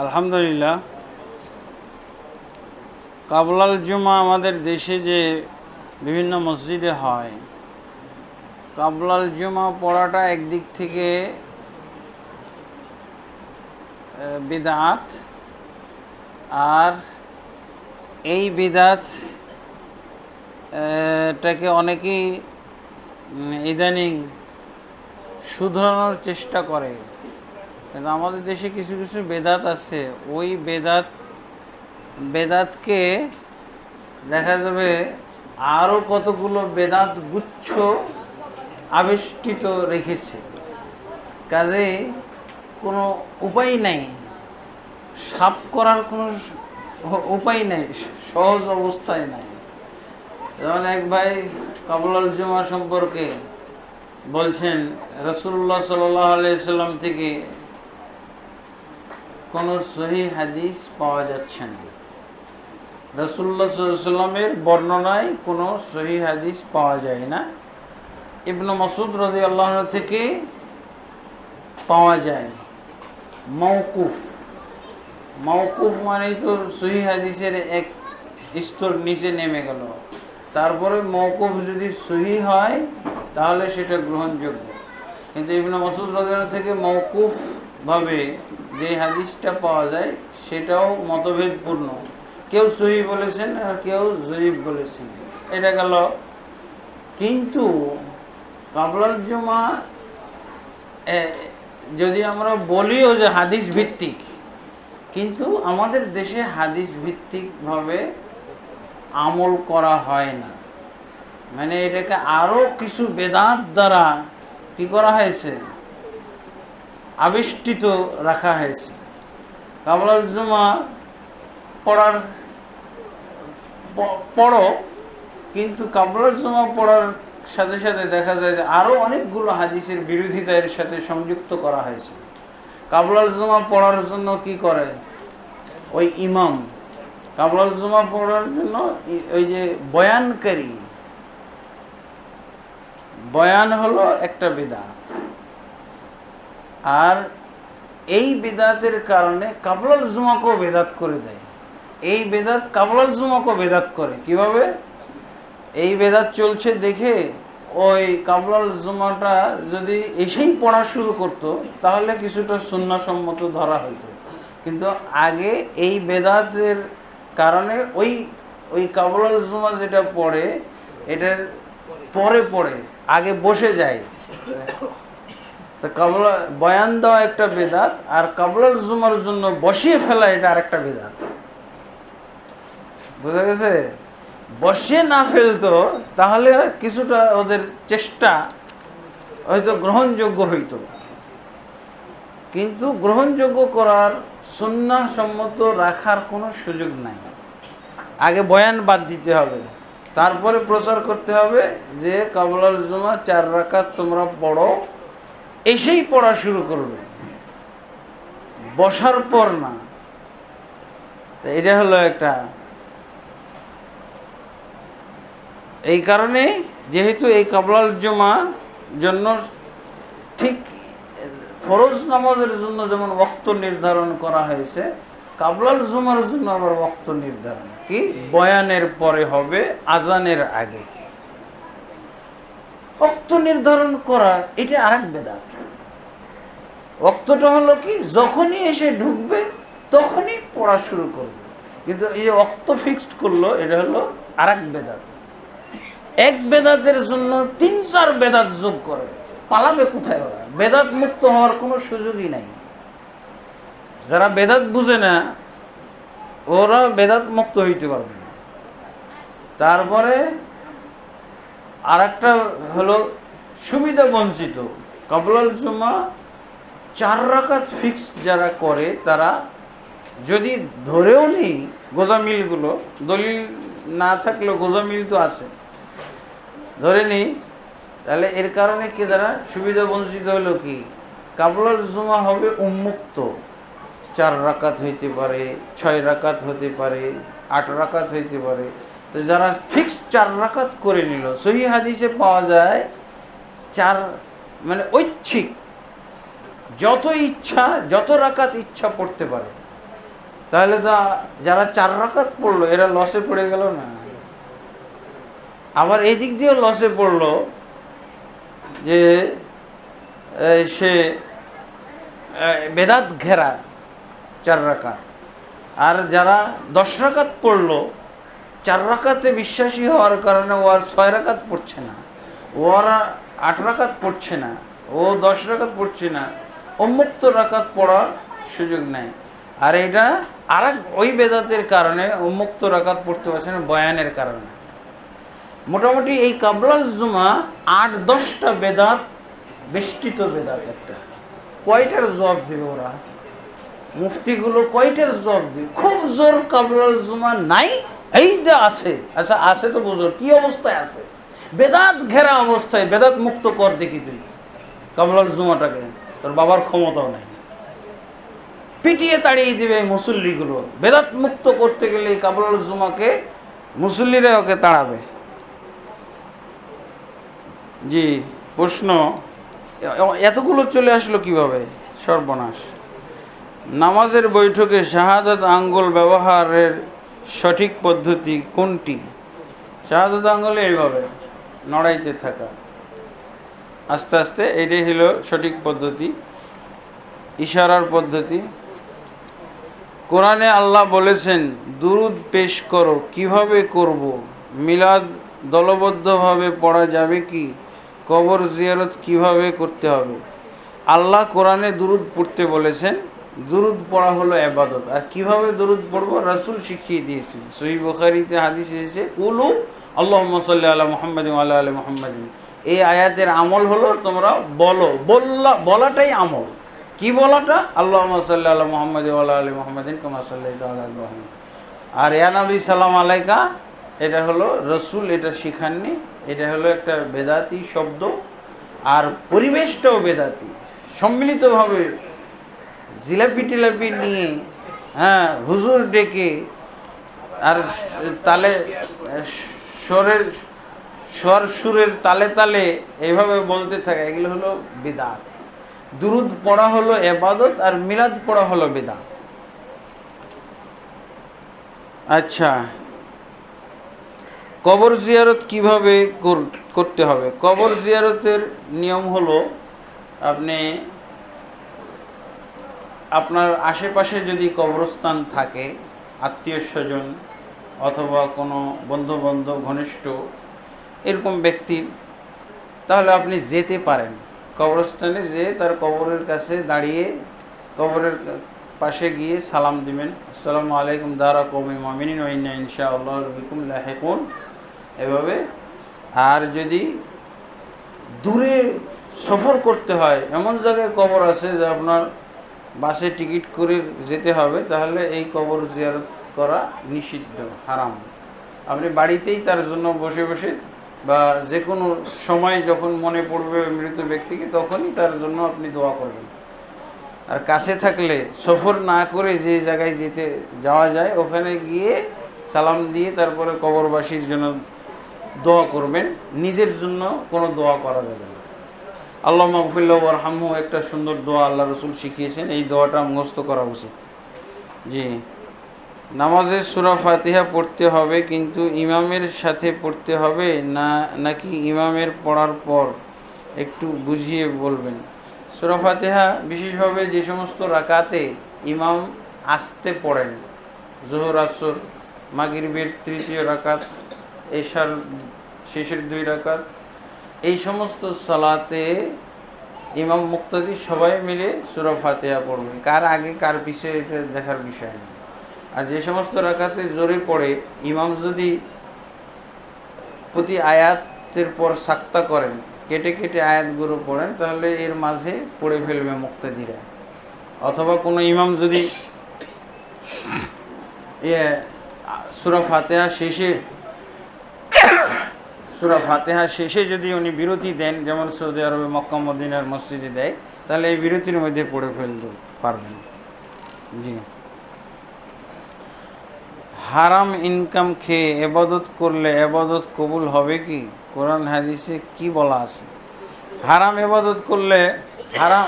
আলহামদুলিল্লাহ। কাবলাল জুমা আমাদের দেশে যে বিভিন্ন মসজিদে হয়, কাবলাল জুমা পড়াটা একদিক থেকে বিদাত, আর এই বিদাত টাকে অনেকেই ইদানিং শুধরানোর চেষ্টা করে। কিন্তু আমাদের দেশে কিছু কিছু বেদাত আছে। ওই বেদাত, বেদাতকে দেখা যাবে আরও কতগুলো বেদাত গুচ্ছ আবিষ্কৃত রেখেছে। কাজে কোনো উপায় নাই। সাপ করার কোনো উপায় নাই, সহজ অবস্থায় নাই। যেমন এক ভাই কাবুলাল জুমা সম্পর্কে বলছেন রসুল্লাহ সাল্লাম থেকে কোনো সহি হাদিস পাওয়া যাচ্ছে না। রসুল্লাহ সাল্লামের বর্ণনায় কোনো সহি হাদিস পাওয়া যায় না। ইবনু মসুদ রদি আল্লাহ থেকে পাওয়া যায়। মৌকুফ মৌকুফ মানেই তো সহি হাদিসের এক স্তর নিচে নেমে গেল। তারপরে মৌকুফ যদি সহি হয়, তাহলে সেটা গ্রহণযোগ্য। কিন্তু ইবনে মসুদ রাদিয়াল্লাহু থেকে মৌকুফ ভাবে যে হাদিসটা পাওয়া যায়, সেটাও মতভেদপূর্ণ কেউ সহি বলেছেন আর কেউ জয়ীব বলেছেন। এটা গেল। কিন্তু কাবলাল জমা যদি আমরা বলিও যে হাদিস ভিত্তিক, কিন্তু আমাদের দেশে হাদিস ভিত্তিকভাবে আমল করা হয় না। মানে এটাকে আরও কিছু বেদাত দ্বারা কি করা হয়েছে? আবিষ্কৃত রাখা হয়েছে। কাবলাল জুমা পড়ার পড়ো, কিন্তু কাবলাল জুমা পড়ার সাথে সাথে দেখা যায় যে আরও অনেকগুলো হাদিসের বিরোধিতা এর সাথে সংযুক্ত করা হয়েছে। কাবলাল জুমা পড়ার জন্য কি করে? ওই ইমাম। কাবলাল জুমা পড়ার জন্য ওই যে বয়ানকারী। বয়ান হলো একটা বিদাত। আর এই বেদাতের কারণে কাবলাল জুমাকেও বেদাত করে দেয়। এই বেদাত কাবলাল জুমাকেও বেদাত করে। কীভাবে? এই বেদাত চলছে দেখে ওই কাবলাল জুমাটা যদি এসেই পড়া শুরু করতো, তাহলে কিছুটা সুন্নাসম্মত ধরা হইতো। কিন্তু আগে এই বেদাতের কারণে ওই ওই কাবলাল জুমা যেটা পড়ে, এটার পরে পড়ে, আগে বসে যায়। কাবলা বয়ান দেওয়া একটা বেদাত, আর কাবলাল জুমার জন্য বসিয়ে ফেলা এটা আরেকটা বেদাত। বুঝা গেছে? বসিয়ে না ফেলতো, তাহলে কিছুটা ওদের চেষ্টা হয়তো গ্রহণযোগ্য হইতো। কিন্তু গ্রহণযোগ্য করার সম্মত রাখার কোনো সুযোগ নাই। আগে বয়ান বাদ দিতে হবে। তারপরে প্রচার করতে হবে যে, কাবলাল জুমা চার রাকাত তোমরা পড়ো। এসেই পড়া শুরু করবে। বসার পর না। এটা হলো একটা এই কারণে যেহেতু এই কাবলাল জমা জন্য ঠিক ফরজ নামাজের জন্য যেমন বক্ত নির্ধারণ করা হয়েছে, কাবলাল জুমার জন্য আবার বক্ত নির্ধারণ। কি? বয়ানের পরে হবে, আজানের আগে। অক্ত নির্ধারণ করা, এটা আরেক বেদাত অক্তটা হলো কি, যখনই এসে ঢুকবে, তখনই পড়া শুরু করবে। কিন্তু এই অক্ত ফিক্সড করল, এটা হলো আরেক বেদাত এক বেদাতের জন্য তিন, চার বেদাত যোগ করে। পালাবে কোথায় ওরা? বেদাত মুক্ত হওয়ার কোনো সুযোগই নাই। যারা বেদাত বুঝে না, ওরা বেদাত মুক্ত হইতে পারবে না। তারপরে আর একটা হলো সুবিধা বঞ্চিত। কবলাল জমা চার রাকাত ফিক্স যারা করে, তারা যদি ধরেও নিই গোজামিলগুলো, দলিল না থাকলেও গোজামিল তো আছে। ধরে নিই, তাহলে এর কারণে কি দ্বারা সুবিধা বঞ্চিত হলো কি? কাবলাল জুমা হবে উন্মুক্ত। চার রাকাত হইতে পারে, ছয় রাকাত হতে পারে, আট রাকাত হইতে পারে। তো যারা ফিক্স চার রাকাত করে নিল, সহি হাদিসে পাওয়া যায় চার মানে ঐচ্ছিক। যত ইচ্ছা, যত রাকাত ইচ্ছা পড়তে পারে। তাহলে তো যারা চার রাকাত পড়ল, এরা লসে পড়ে গেল না? আবার এই দিক দিয়েও লসে পড়ল যে সে বেদাত ঘেরা চার রাকাত। আর যারা দশ রাকাত পড়ল চার রাকাতে বিশ্বাসী হওয়ার কারণে ও আর ছয় রাকাত পড়ছে না। ও আর আট রাকাত পড়ছে না। ও দশ রাকাত পড়ছে না। উন্মুক্ত রাকাত পড়ার সুযোগ নেই। আর এটা আর ওই বেদাতের কারণে উন্মুক্ত রাকাত পড়তে পারছে না, বয়ানের কারণে। মোটামুটি এই কাবলাল জুমা আট দশটা বেদাত, বেষ্টিত বেদাত একটা। কয়টার জবাব দিবে ওরা? মুফতিগুলো কয়টার জবাব দিবে? খুব জোর কাবলাল জুমা নাই এই যে আছে আচ্ছা আছে তো বুঝো, কি অবস্থায় আছে? বেদাত ঘেরা অবস্থায়, বেদাত মুক্ত কর দেখি তুই। কাবলাল জুমাটাকে, তোর বাবার ক্ষমতাও নাই। পিটিয়ে তাড়িয়ে দিবে মুসল্লিগুলো। বেদাত মুক্ত করতে গেলে এই কাবলাল জুমাকে মুসল্লিরা ওকে তাড়াবে। জি, প্রশ্ন, এতগুলো চলে আসলো কীভাবে? সর্বনাশ। নামাজের বৈঠকে শাহাদাত আঙ্গুল ব্যবহারের সঠিক পদ্ধতি কোনটি? শাহাদাত আঙ্গুলে এইভাবে নড়াইতে থাকা। আস্তে আস্তে এটাই হলো সঠিক পদ্ধতি, ইশারার পদ্ধতি। কোরআনে আল্লাহ বলেছেন, দুরুদ পেশ করো, কীভাবে করব? মিলাদ দলবদ্ধভাবে পড়া যাবে কি? কবর জিয়ারত কীভাবে করতে হবে? আল্লাহ কোরআনে দুরুদ পড়তে বলেছেন দুরুদ পড়া হলো এবাদত। আর কীভাবে দুরুদ পড়ব? রাসূল শিখিয়ে দিয়েছেন। সহি বুখারীতে হাদিস এসেছে, কুলু আল্লাহ সাল্লি আলা মোহাম্মদ আল্লাহ আলী মোহাম্মদ এই আয়াতের আমল হলো তোমরা বলো। বললা, বলাটাই আমল। কি বলাটা? আল্লাহ সাল্লি আলা মোহাম্মদ আল্লাহ আলী মোহাম্মদিন কুমা সাল্লাহ ইব্রাহিম। আর ইয়ানবী সালাম আলাইকা। এটা হলো রসুল এটা শিখাননি। এটা হলো একটা বেদাতি শব্দ। আর পরিবেশটাও বেদাতি। সম্মিলিতভাবে জিলাপি টিলাপি নিয়ে হ্যাঁ হুজুর ডেকে, আর তালে, স্বরের, স্বর সুরের তালে তালে এইভাবে বলতে থাকে। এগুলো হলো বেদাত। দুরুদ পড়া হলো এবাদত আর মিলাদ পড়া হলো বেদাত। আচ্ছা। কবর জিয়ারত কীভাবে করতে হবে? কবর জিয়ারতের নিয়ম হলো আপনি আপনার আশেপাশে যদি কবরস্থান থাকে, আত্মীয় স্বজন অথবা কোনো বন্ধু বান্ধব ঘনিষ্ঠ, এরকম ব্যক্তির তাহলে আপনি যেতে পারেন। কবরস্থানে যেয়ে তার কবরের কাছে দাঁড়িয়ে কবরের পাশে গিয়ে সালাম দিবেন। আসসালামু আলাইকুম দারা কৌমি মামিনিন ওইনা ইনশা আল্লাহ রবিকুম লাহেকুন। এভাবে আর যদি দূরে সফর করতে হয়, এমন জায়গায় কবর আছে যে আপনার বাসে টিকিট করে যেতে হবে, তাহলে এই কবর জিয়ারত করা নিষিদ্ধ, হারাম। আপনি বাড়িতেই তার জন্য বসে বসে বা যে কোনো সময় যখন মনে পড়বে মৃত ব্যক্তিকে, তখনই তার জন্য আপনি দোয়া করবেন। আর কাছে থাকলে সফর না করে যে জায়গায় যেতে যাওয়া যায়, ওখানে গিয়ে সালাম দিয়ে তারপরে কবরবাসীর জন্য দোয়া করবেন। নিজের জন্য কোনো দোয়া করা যাবে না। আল্লাহ মকফুল্লাহ আরহামু একটা সুন্দর দোয়া আল্লাহ রসুল শিখিয়েছেন, এই দোয়াটা মুখস্থ করা উচিত। জি। নামাজে সুরা ফাতিহা পড়তে হবে, কিন্তু ইমামের সাথে পড়তে হবে না, নাকি ইমামের পড়ার পর একটু বুঝিয়ে বলবেন? সুরা ফাতিহা বিশেষভাবে যে সমস্ত রাকাতে ইমাম আসতে পড়েন, জোহর, আসর, মাগরিবের তৃতীয় রাকাত, এশার শেষের দুই রাকাত এই সমস্ত সালাতে ইমাম মুক্তাদি সবাই মিলে সুরা ফাতিহা পড়বেন। কার আগে, কার পিছিয়ে, এটা দেখার বিষয় না আর যে সমস্ত রাখাতে জোরে পড়ে, ইমাম যদি প্রতি আয়াতের পর সাক্তা করেন, কেটে কেটে আয়াতগুলো পড়েন, তাহলে এর মাঝে পড়ে ফেলবে মুক্তাদিরা। অথবা কোনো ইমাম যদি ইয়ে সুরা ফাতেহা শেষে সুরা ফাতেহা শেষে যদি উনি বিরতি দেন, যেমন সৌদি আরবে মক্কা, মদিনার মসজিদে দেয়, তাহলে এই বিরতির মধ্যে পড়ে ফেলতে পারবেন। জি। হারাম ইনকাম খেয়ে এবাদত করলে এবাদত কবুল হবে কি? কোরআন, হাদিসে কি বলা আছে? হারাম এবাদত করলে, হারাম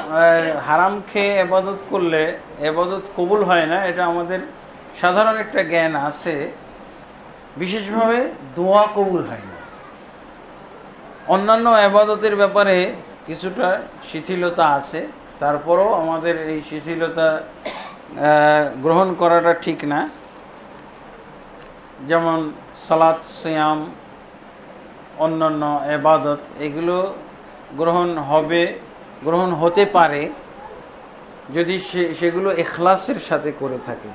হারাম খেয়ে এবাদত করলে এবাদত কবুল হয় না, এটা আমাদের সাধারণ একটা জ্ঞান আছে। বিশেষভাবে দোয়া কবুল হয় না। অন্যান্য আবাদতের ব্যাপারে কিছুটা শিথিলতা আছে। তারপরও আমাদের এই শিথিলতা গ্রহণ করাটা ঠিক না। যেমন সালাত, সিয়াম, অন্যান্য এবাদত এগুলো গ্রহণ হবে, গ্রহণ হতে পারে যদি সেগুলো এখলাসের সাথে করে থাকে।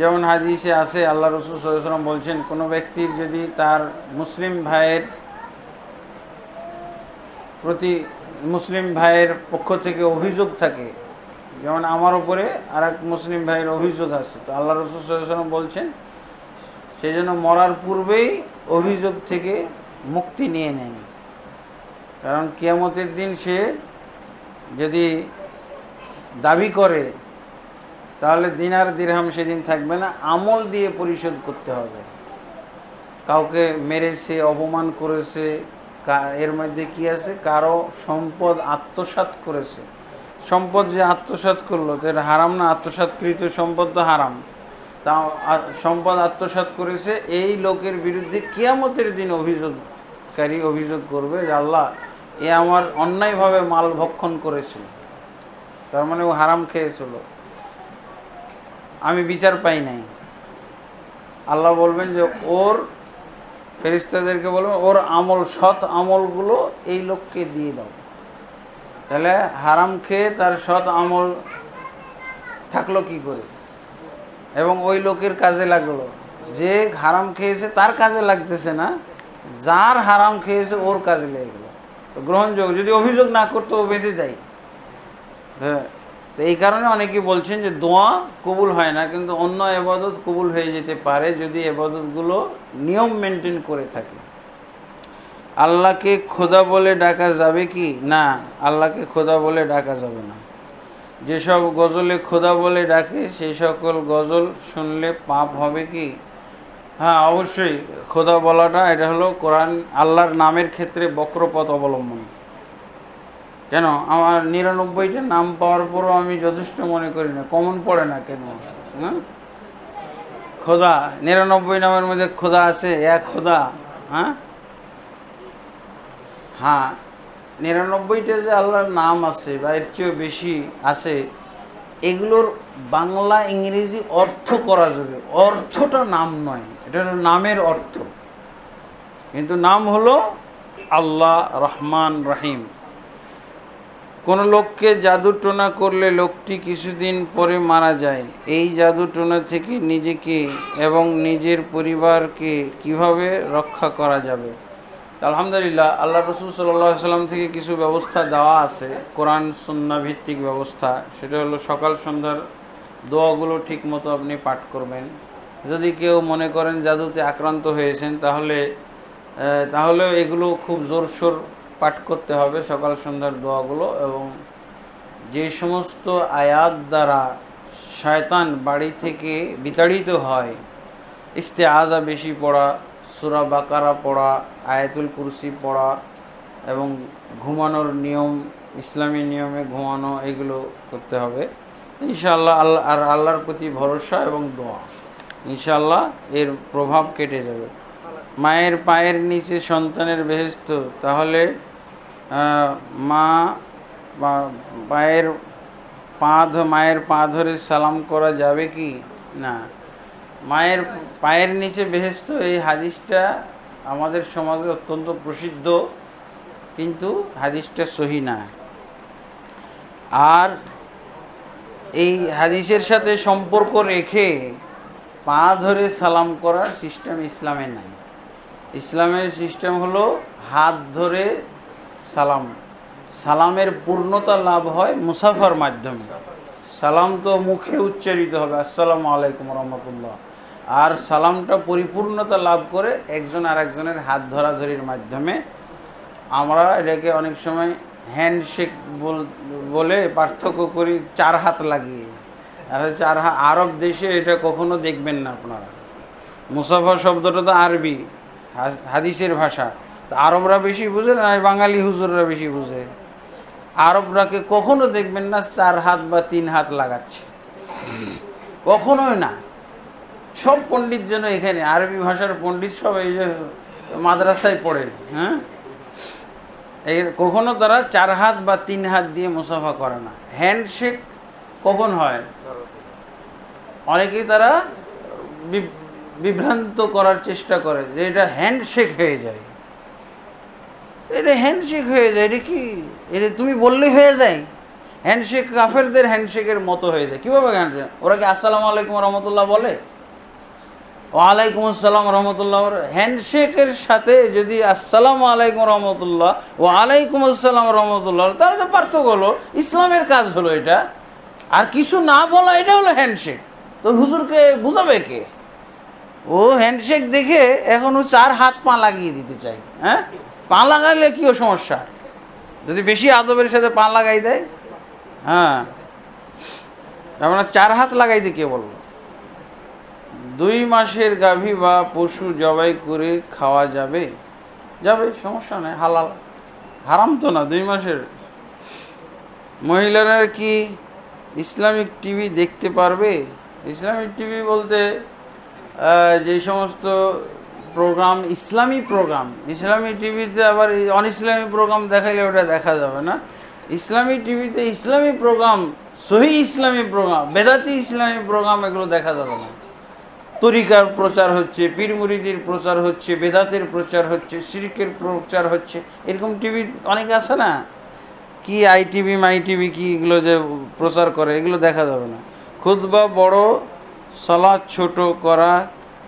যেমন হাদিসে আছে, আল্লাহ রসুল সাল্লাম বলছেন, কোনো ব্যক্তির যদি তার মুসলিম ভাইয়ের প্রতি মুসলিম ভাইয়ের পক্ষ থেকে অভিযোগ থাকে। যেমন আমার উপরে আর এক মুসলিম ভাইয়ের অভিযোগ আছে। তো আল্লাহ রসুল সাল্লাম বলছেন সেই জন্য মরার পূর্বেই অভিযোগ থেকে মুক্তি নিয়ে নেয়। কারণ কিয়ামতের দিন সে যদি দাবি করে, তাহলে দিনার দিরহাম সেদিন থাকবে না। আমল দিয়ে পরিশোধ করতে হবে। কাউকে মেরেছে, অপমান করেছে এর মধ্যে কি আছে? কারও সম্পদ আত্মসাৎ করেছে। সম্পদ যে আত্মসাৎ করল, তো এটা হারাম না? আত্মসাৎকৃত সম্পদ তো হারাম। তা সম্পদ আত্মসাৎ করেছে, এই লোকের বিরুদ্ধে কিয়ামতের দিন অভিযোগকারী অভিযোগ করবে যে, আল্লাহ, এ আমার অন্যায়ভাবে মাল ভক্ষণ করেছিল। তার মানে ও হারাম খেয়েছিল। আমি বিচার পাই নাই। আল্লাহ বলবেন যে, ওর ফেরিস্তাদেরকে বলবেন ওর আমল সৎ আমলগুলো এই লোককে দিয়ে দাও। তাহলে হারাম খেয়ে তার সৎ আমল থাকল কি করে? এবং ওই লোকের কাজে লাগল। যে হারাম খেয়েছে তার কাজে লাগতেছে না, যার হারাম খেয়েছে ওর কাজে লেগে গেলো। তো গ্রহণযোগ্য যদি অভিযোগ না করতো বেঁচে যায়। হ্যাঁ। তো এই কারণে অনেকে বলছেন যে দোয়া কবুল হয় না, কিন্তু অন্য এবাদত কবুল হয়ে যেতে পারে যদি এবাদতগুলো নিয়ম মেনটেন করে থাকে। আল্লাহকে খোদা বলে ডাকা যাবে কি? না, আল্লাহকে খোদা বলে ডাকা যাবে না। যেসব গজলে খোদা বলে ডাকে, সেই সকল গজল শুনলে পাপ হবে কি? হ্যাঁ অবশ্যই খোদা বলাটা, এটা হলো কোরআন, আল্লাহর নামের ক্ষেত্রে বক্রপথ অবলম্বন। কেন? আমার নিরানব্বইটা নাম পাওয়ার পরও আমি যথেষ্ট মনে করি না। কমন পড়ে না কেন? হ্যাঁ? খোদা, নিরানব্বই নামের মধ্যে খোদা আছে, এক খোদা হ্যাঁ? হ্যাঁ নিরানব্বইটা যে আল্লাহর নাম আছে বা এর চেয়েও বেশি আছে, এগুলোর বাংলা, ইংরেজি অর্থ করা যাবে। অর্থটা নাম নয়, এটা হলো নামের অর্থ। কিন্তু নাম হলো আল্লাহ রহমান রহিম। কোনো লোককে জাদু টোনা করলে লোকটি কিছুদিন পরে মারা যায়। এই জাদু টোনা থেকে নিজেকে এবং নিজের পরিবারকে কীভাবে রক্ষা করা যাবে? আলহামদুলিল্লাহ, আল্লাহ রসুল সাল্লাহ সাল্লাম থেকে কিছু ব্যবস্থা দেওয়া আছে, কোরআন সন্না ভিত্তিক ব্যবস্থা। সেটা হলো সকাল সন্ধ্যার দোয়াগুলো ঠিক মতো আপনি পাঠ করবেন। যদি কেউ মনে করেন জাদুতে আক্রান্ত হয়েছেন, তাহলে তাহলে এগুলো খুব জোরসোর পাঠ করতে হবে সকাল সন্ধ্যার দোয়াগুলো এবং যে সমস্ত আয়াত দ্বারা শয়তান বাড়ি থেকে বিতাড়িত হয় ইস্তে আজা বেশি পড়া, সুরা বাকারা পড়া, আয়াতুল কুরসি পড়া এবং ঘুমানোর নিয়ম, ইসলামী নিয়মে ঘুমানো, এগুলো করতে হবে। ইনশাআল্লাহ আল্লাহ, আর আল্লাহর প্রতি ভরসা এবং দোয়া। ইনশাআল্লাহ এর প্রভাব কেটে যাবে। মায়ের পায়ের নিচে সন্তানের বেহেস্ত তাহলে মা পায়ের পা মায়ের পা ধরে সালাম করা যাবে কি? না। মায়ের, পায়ের নিচে বেহেস্ত এই হাদিসটা আমাদের সমাজে অত্যন্ত প্রসিদ্ধ, কিন্তু হাদিসটা সহি না। আর এই হাদিসের সাথে সম্পর্ক রেখে পা ধরে সালাম করার সিস্টেম ইসলামে নাই। ইসলামের সিস্টেম হলো হাত ধরে সালাম। সালামের পূর্ণতা লাভ হয় মুসাফার মাধ্যমে। সালাম তো মুখে উচ্চারিত হবে, আসসালামু আলাইকুম রহমতুল্লাহ। আর সালামটা পরিপূর্ণতা লাভ করে একজন আর একজনের হাত ধরাধরির মাধ্যমে আমরা এটাকে অনেক সময় হ্যান্ডশেক বলে পার্থক্য করি, চার হাত লাগিয়ে। আর চার হাত আরব দেশে এটা কখনো দেখবেন না আপনারা। মুসাফা শব্দটা তো আরবি, হাদিসের ভাষা। আরবরা বেশি বুঝে না বাঙালি হুজুররা বেশি বুঝে। আরবরাকে কখনো দেখবেন না চার হাত বা তিন হাত লাগাচ্ছে। কখনোই না। সব পণ্ডিত যেন এখানে, আরবি ভাষার পণ্ডিত সব এই যে মাদ্রাসায় পড়ে হ্যাঁ? এই কখনো তারা চার হাত বা তিন হাত দিয়ে মুসাফা করে না। হ্যান্ডশেক কখন হয়? অনেকেই তারা বিভ্রান্ত করার চেষ্টা করে যে এটা হ্যান্ডশেক হয়ে যায়। এটা হ্যান্ডশেক হয়ে যায় এটা কি? এটা তুমি বললেই হয়ে যায়। হ্যান্ডশেক কাফেরদের হ্যান্ডশেকের মতো হয়ে যায়। কীভাবে হ্যান্ডশেক ওরা কি আসসালামু আলাইকুম রহমতুল্লাহ বলে? ওয়ালাইকুম আসসালাম রহমতুল্লাহ হ্যান্ডশেকের সাথে যদি আসসালামু আলাইকুম রহমতুল্লাহ ওয়ালাইকুম আসসালাম রহমতুল্লাহ তাহলে তো পার্থক্য হলো, ইসলামের কাজ হলো এটা। আর কিছু না বলা, এটা হলো হ্যান্ডশেক তো হুজুরকে বুঝাবে কে? ও হ্যান্ডশেক দেখে এখন ও চার হাত পা লাগিয়ে দিতে চাই হ্যাঁ? পা লাগাইলে কি ও সমস্যা? যদি বেশি আদবের সাথে পা লাগাই দেয়? হ্যাঁ। আমরা চার হাত লাগাইতে কে বলব দুই মাসের গাভী বা পশু জবাই করে খাওয়া যাবে? যাবে, সমস্যা নেই, হালাল। হারাম তো না, দুই মাসের। মহিলারা কি ইসলামিক টিভি দেখতে পারবে? ইসলামিক টিভি বলতে যে সমস্ত প্রোগ্রাম ইসলামী প্রোগ্রাম ইসলামী টিভিতে আবার অন ইসলামী প্রোগ্রাম দেখাইলে ওটা দেখা যাবে না। ইসলামী টিভিতে ইসলামী প্রোগ্রাম সহি ইসলামী প্রোগ্রাম বেদাতি ইসলামী প্রোগ্রাম এগুলো দেখা যাবে না। তরিকার প্রচার হচ্ছে পীর মুরিদির প্রচার হচ্ছে, বেদাতের প্রচার হচ্ছে সিরিকের প্রচার হচ্ছে। এরকম টিভি অনেক আছে না? কি আই টিভি মাই টিভি কি এগুলো যে প্রচার করে, এগুলো দেখা যাবে না। খুদবা বড় সলা ছোট করা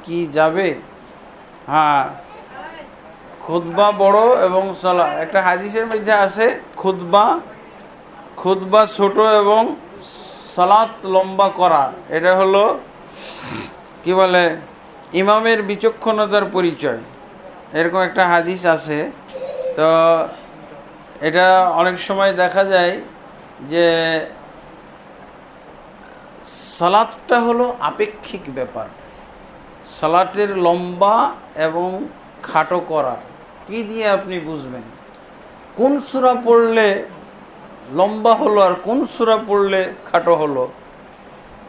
কি যাবে? হ্যাঁ। খুদবা বড় এবং সলা। একটা হাদিসের মধ্যে আছে খুদবা খুদবা ছোট এবং সালাত লম্বা করা। এটা হলো, কি বলে, ইমামের বিচক্ষণতার পরিচয়। এরকম একটা হাদিস আছে। তো এটা অনেক সময় দেখা যায় যে সালাদটা হলো আপেক্ষিক ব্যাপার। সালাটের লম্বা এবং খাটো করা, কি দিয়ে আপনি বুঝবেন? কোন সূরা পড়লে লম্বা হলো আর কোন সূরা পড়লে খাটো হলো?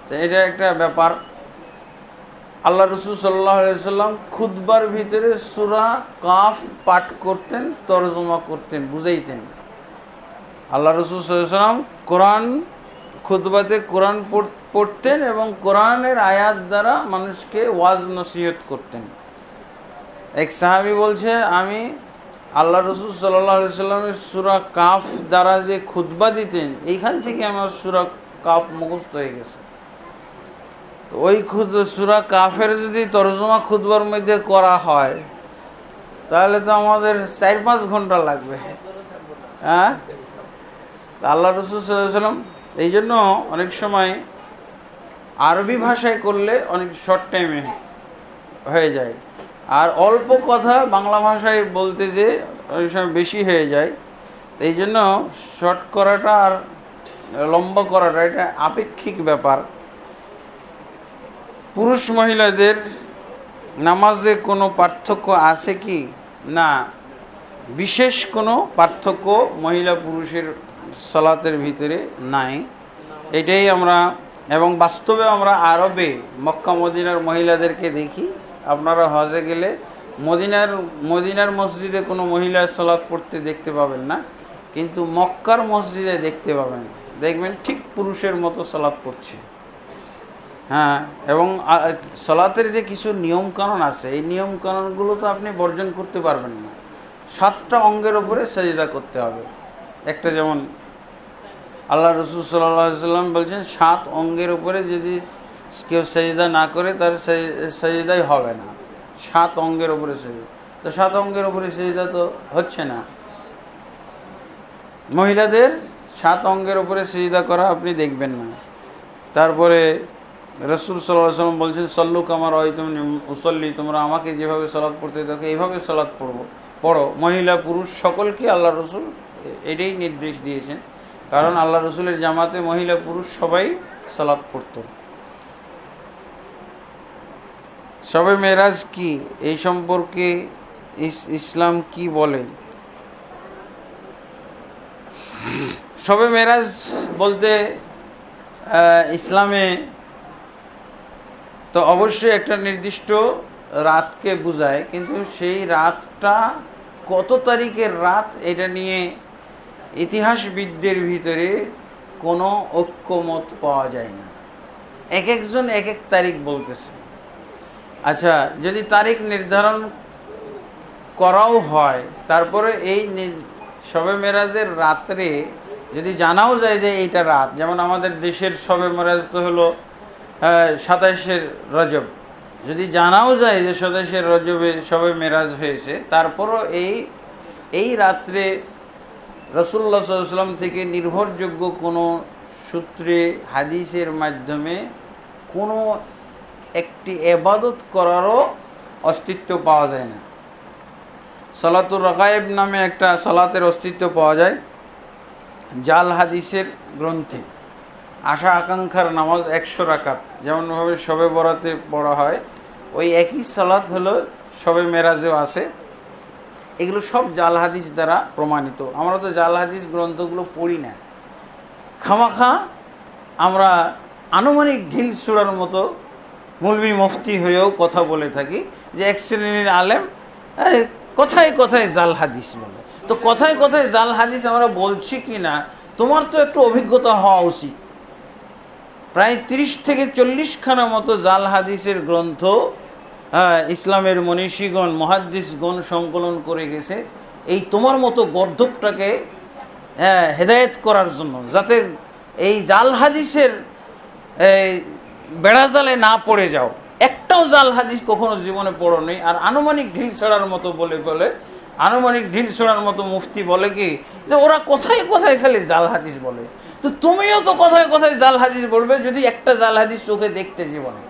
তো এটা একটা ব্যাপার। আল্লাহ রসুল সাল্লাহ সাল্লাম খুদবার ভিতরে সুরা কাফ পাঠ করতেন, তরজমা করতেন, বুঝাইতেন। আল্লাহ রসুল সাল্লাম কোরআন খুদবাতে কোরআন পড়- পড়তেন এবং কোরআনের আয়াত দ্বারা মানুষকে ওয়াজ নসিহত করতেন। এক সাহাবি বলছে, আমি আল্লাহ রসুল সাল্লাহ সাল্লামের সুরা কাফ দ্বারা যে খুতবা দিতেন, এইখান থেকে আমার সুরা কাফ মুখস্থ হয়ে গেছে। তো ওই খুদ, সুরা কাফের যদি তরজমা খুদবার মধ্যে করা হয়, তাহলে তো আমাদের চার পাঁচ ঘণ্টা লাগবে। হ্যাঁ? আল্লাহ রসুল সাল্লাম এই জন্য অনেক সময় আরবি ভাষায় করলে অনেক শর্ট টাইমে হয়ে যায়। আর অল্প কথা বাংলা ভাষায় বলতে যে অনেক সময় বেশি হয়ে যায়। এই জন্য শর্ট করাটা আর লম্বা করাটা এটা আপেক্ষিক ব্যাপার। পুরুষ মহিলাদের নামাজে কোনো পার্থক্য আছে কি? না। বিশেষ কোনো পার্থক্য মহিলা পুরুষের সালাতের ভিতরে নাই। এটাই আমরা এবং বাস্তবে আমরা আরবে মক্কা মদিনার মহিলাদেরকে দেখি। আপনারা হজে গেলে মদিনার মদিনার মসজিদে কোনো মহিলা সালাত পড়তে দেখতে পাবেন না, কিন্তু মক্কার মসজিদে দেখতে পাবেন। দেখবেন ঠিক পুরুষের মতো সালাত পড়ছে। হ্যাঁ এবং সলাতের যে কিছু নিয়ম কানুন আছে, এই নিয়ম কানুনগুলো তো আপনি বর্জন করতে পারবেন না। সাতটা অঙ্গের ওপরে সেজদা করতে হবে। একটা যেমন আল্লাহ রসুল সাল্লাম বলছেন, সাত অঙ্গের উপরে যদি কেউ সেজদা না করে, তার সেজদাই হবে না। সাত অঙ্গের উপরে সেজদা। তো সাত অঙ্গের উপরে সেজদা তো হচ্ছে না। মহিলাদের সাত অঙ্গের উপরে সেজদা করা আপনি দেখবেন না। তারপরে রসুল সাল্লাহ সাল্লাম বলছেন সল্লুক আমার হয় তুমি মুসল্লি তোমরা আমাকে যেভাবে সালাদ পড়তে দেখো, এইভাবে সালাদ পড়ব, পড়ো। মহিলা, পুরুষ, সকলকে আল্লাহ রসুল এটাই নির্দেশ দিয়েছেন। কারণ আল্লাহ রসুলের জামাতে মহিলা পুরুষ সবাই সালাদ পড়ত। সবে মেরাজ কি? এই সম্পর্কে ইসলাম কি বলে? সবে মেরাজ বলতে ইসলামে তো অবশ্যই একটা নির্দিষ্ট রাতকে বোঝায়, কিন্তু সেই রাতটা কত তারিখের রাত, এটা নিয়ে ইতিহাসবিদদের ভিতরে কোনো ঐক্যমত পাওয়া যায় না। এক একজন এক এক তারিখ বলতেছে। আচ্ছা যদি তারিখ নির্ধারণ করাও হয়, তারপরে এই শবে মেরাজের রাত্রে যদি জানাও যায় যে এইটা রাত, যেমন আমাদের দেশের শবে মেরাজ তো হলো সাতাশের রজব। যদি জানাও যায় যে সাতাশের রজবে শবে মেরাজ হয়েছে, তারপরও এই এই রাত্রে রসুল্লা সাল্লাম থেকে নির্ভরযোগ্য কোনো সূত্রে, হাদিসের মাধ্যমে কোনো একটি এবাদত করারও অস্তিত্ব পাওয়া যায় না। সালাতুর রকায়েব নামে একটা সালাতের অস্তিত্ব পাওয়া যায়, জাল হাদিসের গ্রন্থে। আশা আকাঙ্ক্ষার নামাজ একশো রাকাত, যেমনভাবে শবে বরাতে পড়া হয়, ওই একই সালাত হলো শবে মেরাজেও আছে। এগুলো সব জাল হাদিস দ্বারা প্রমাণিত। আমরা তো জাল হাদিস গ্রন্থগুলো পড়ি না। খামাখা আমরা আনুমানিক ঢিল সুরার মতো মুলবি মুফতি হয়েও কথা বলে থাকি যে এক শ্রেণির আলেম কথায় কথায় জাল হাদিস বলে। তো কথায় কথায় জাল হাদিস আমরা বলছি কি না, তোমার তো একটু অভিজ্ঞতা হওয়া উচিত। প্রায় তিরিশ থেকে চল্লিশখানা মতো জাল হাদিসের গ্রন্থ ইসলামের মনীষীগণ মহাদ্দিসগণ সংকলন করে গেছে। এই তোমার মতো গর্ধবটাকে হ্যাঁ, হেদায়েত করার জন্য যাতে এই জাল হাদিসের বেড়াজালে না পড়ে যাও। একটাও জাল হাদিস কখনো জীবনে পড়ো নেই আর আনুমানিক ঢিল ছড়ার মতো বলে বলে আনুমানিক ঢিল ছড়ার মতো মুফতি বলে কি যে ওরা কোথায় কোথায় খালি জাল হাদিস বলে। তো তুমিও তো কোথায় কোথায় জাল হাদিস বলবে যদি একটা জাল হাদিস চোখে দেখতে জীবনে।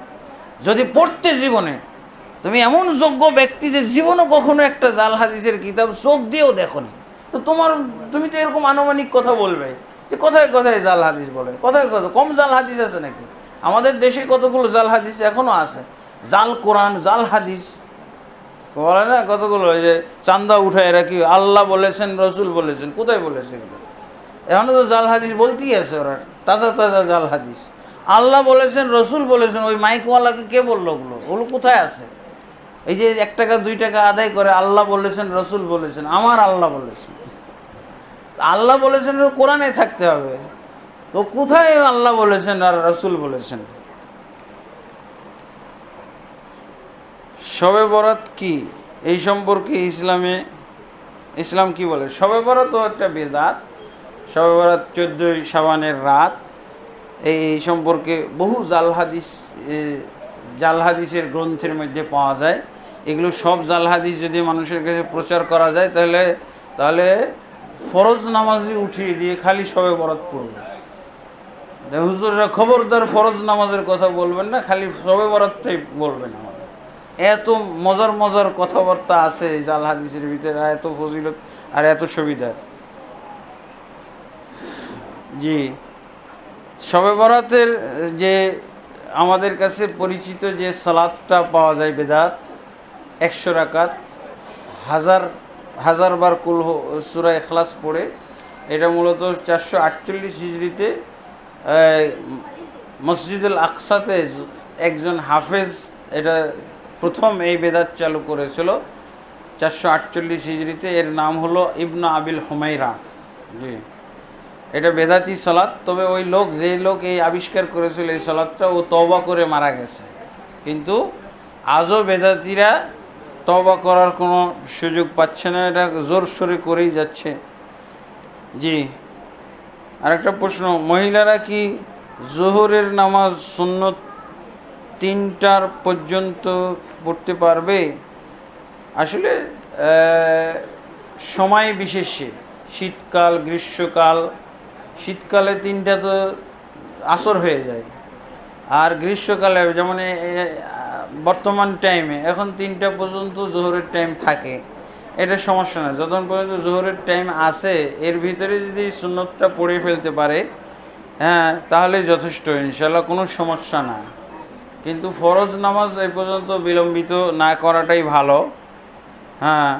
যদি পড়তে জীবনে তুমি এমন যোগ্য ব্যক্তি যে জীবনও কখনো একটা জাল হাদিসের কিতাব চোখ দিয়েও দেখো তো তোমার, তুমি তো এরকম আনুমানিক কথা বলবে যে কোথায় কোথায় জাল হাদিস বলে? কোথায় কোথায়? কম জাল হাদিস আছে নাকি? আমাদের দেশে কতগুলো জাল হাদিস এখনও আছে? জাল কোরআন, জাল হাদিস। বলে না কতগুলো? ওই যে চান্দা উঠায় কি আল্লাহ বলেছেন, রসুল বলেছেন, কোথায় বলেছে এগুলো? এখনও তো জাল হাদিস বলতেই আছে ওরা, তাজা তাজা জাল হাদিস। আল্লাহ বলেছেন, রসুল বলেছেন, ওই মাইকওয়ালাকে কে বলল ওগুলো? ওগুলো কোথায় আছে? এই যে এক টাকা, দুই টাকা আদায় করে আল্লাহ বলেছেন, রসুল বলেছেন, আমার আল্লাহ বলেছেন। আল্লাহ বলেছেন কোরআনে থাকতে হবে। তো কোথায় আল্লাহ বলেছেন আর রসুল বলেছেন? শবে বরাত কি? এই সম্পর্কে ইসলামে, ইসলাম কি বলে? শবে বরাত একটা বেদাত। শবে বরাত চোদ্দোই সাবানের রাত। এই সম্পর্কে বহু জাল হাদিস জাল হাদিসের গ্রন্থের মধ্যে পাওয়া যায়। এগুলো সব জাল হাদিস যদি মানুষের কাছে প্রচার করা যায়, তাহলে তাহলে ফরজ নামাজি উঠিয়ে দিয়ে খালি সবে বরাত পড়বে। হুজুররা খবরদার ফরজ নামাজের কথা বলবেন না, খালি সবে বরাতটাই বলবেন আমাদের। এত মজার মজার কথাবার্তা আছে এই জাল হাদিসের ভিতরে এত ফজিলত, আর এত সুবিধা। জি শবে বরাতের যে আমাদের কাছে পরিচিত যে সালাদটা পাওয়া যায় বেদাত একশো রাকাত, হাজার হাজার বার কুল সুরা এখলাস পড়ে। এটা মূলত চারশো আটচল্লিশ হিজড়িতে মসজিদুল আকসাতে একজন হাফেজ এটা প্রথম এই বেদাত চালু করেছিল। চারশো আটচল্লিশ হিজড়িতে এর নাম হলো ইবনা আবিল হুমাইরা জি। এটা বেদাতি সলাৎ তবে ওই লোক, যে লোক এই আবিষ্কার করেছিল এই সলাৎটা ও তবা করে মারা গেছে। কিন্তু আজও বেদাতিরা তওবা করার কোনো সুযোগ পাচ্ছে না, এটা জোর সোরে করেই যাচ্ছে। জি, আরেকটা প্রশ্ন, মহিলারা কি জোহরের নামাজ শূন্য তিনটার পর্যন্ত পড়তে পারবে? আসলে সময় বিশেষে, শীতকাল, গ্রীষ্মকাল, শীতকালে তিনটা তো আসর হয়ে যায়। আর গ্রীষ্মকালে, যেমন বর্তমান টাইমে এখন তিনটা পর্যন্ত জোহরের টাইম থাকে। এটা সমস্যা না। যতক্ষণ পর্যন্ত জোহরের টাইম আছে, এর ভিতরে যদি সুন্নতটা পড়ে ফেলতে পারে হ্যাঁ তাহলে যথেষ্ট ইনশাল্লাহ কোনো সমস্যা না। কিন্তু ফরজ নামাজ এই পর্যন্ত বিলম্বিত না করাটাই ভালো। হ্যাঁ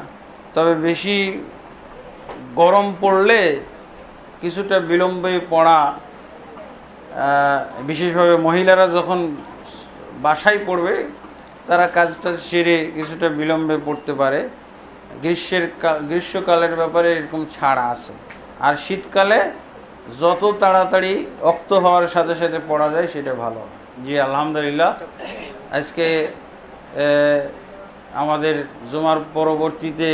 তবে বেশি গরম পড়লে কিছুটা বিলম্বে পড়া বিশেষভাবে মহিলারা যখন বাসায় পড়বে, তারা কাজটা সেরে কিছুটা বিলম্বে পড়তে পারে। গ্রীষ্মের গ্রীষ্মকালের ব্যাপারে এরকম ছাড় আছে। আর শীতকালে যত তাড়াতাড়ি অক্ত হওয়ার সাথে সাথে পড়া যায়, সেটা ভালো। জি, আলহামদুলিল্লাহ। আজকে আমাদের জুমার পরবর্তীতে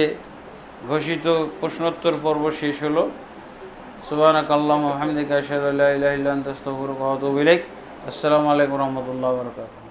ঘোষিত প্রশ্নোত্তর পর্ব শেষ হলো। সুবানাক আল্লাহ আসসালামু আলাইকুম রাহমাতুল্লাহি ওয়া বারাকাতুহু।